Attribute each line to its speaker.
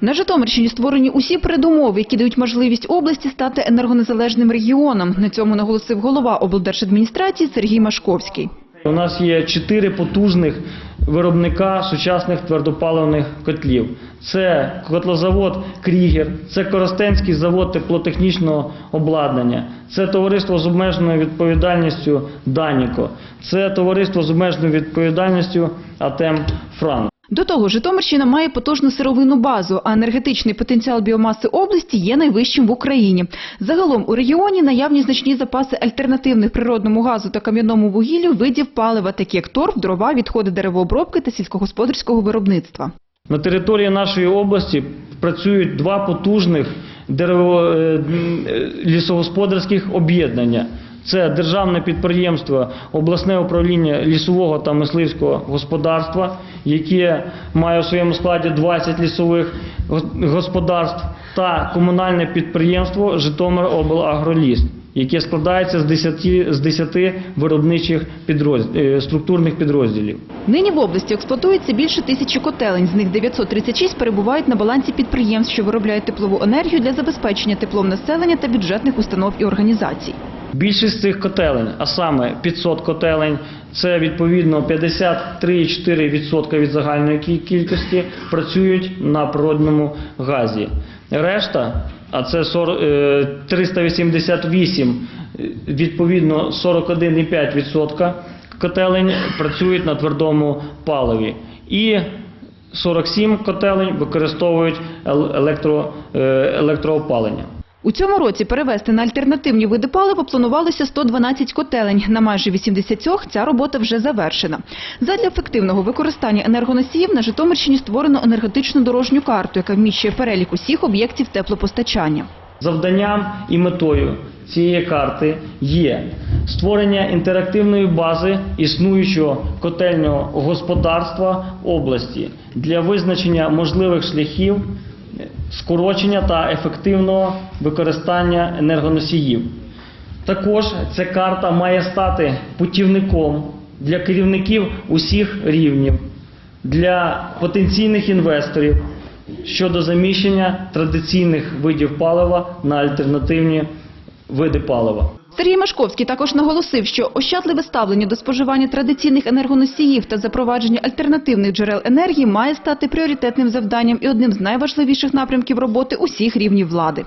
Speaker 1: На Житомирщині створені усі передумови, які дають можливість області стати енергонезалежним регіоном. На цьому наголосив голова облдержадміністрації Сергій Машковський.
Speaker 2: У нас є чотири потужних виробника сучасних твердопаливних котлів. Це котлозавод Крігер, це Коростенський завод теплотехнічного обладнання, це товариство з обмеженою відповідальністю Даніко, це товариство з обмеженою відповідальністю Атем Фран.
Speaker 1: До того, Житомирщина має потужну сировинну базу, а енергетичний потенціал біомаси області є найвищим в Україні. Загалом у регіоні наявні значні запаси альтернативних природному газу та кам'яному вугіллю видів палива, такі як торф, дрова, відходи деревообробки та сільськогосподарського виробництва.
Speaker 2: На території нашої області працюють два потужних дерево, е, е, лісогосподарських об'єднання. Це державне підприємство обласне управління лісового та мисливського господарства, яке має у своєму складі 20 лісових господарств, та комунальне підприємство Житомироблагроліс, яке складається з 10, з 10 виробничих підроз- е, структурних підрозділів.
Speaker 1: Нині в області експлуатується більше тисячі котелень, з них 936 перебувають на балансі підприємств, що виробляють теплову енергію для забезпечення теплом населення та бюджетних установ і організацій.
Speaker 2: Більшість цих котелень, а саме 500 котелень, це відповідно 53,4% від загальної кількості, працюють на природному газі. Решта, а це 40, е, 388, е, відповідно 41,5% котелень працюють на твердому паливі. І 47 котелень використовують електро, е, електроопалення.
Speaker 1: У цьому році перевести на альтернативні види палива планувалося 112 котелень. На майже 80 ця робота вже завершена. Задля ефективного використання енергоносіїв на Житомирщині створено енергетичну дорожню карту, яка вміщує перелік усіх об'єктів теплопостачання.
Speaker 2: Завданням і метою цієї карти є створення інтерактивної бази існуючого котельного господарства області для визначення можливих шляхів скорочення та ефективного використання енергоносіїв. Також ця карта має стати путівником для керівників усіх рівнів, для потенційних інвесторів щодо заміщення традиційних видів палива на альтернативні види палива.
Speaker 1: Сергій Машковський також наголосив, що ощадливе ставлення до споживання традиційних енергоносіїв та запровадження альтернативних джерел енергії має стати пріоритетним завданням і одним з найважливіших напрямків роботи усіх рівнів влади.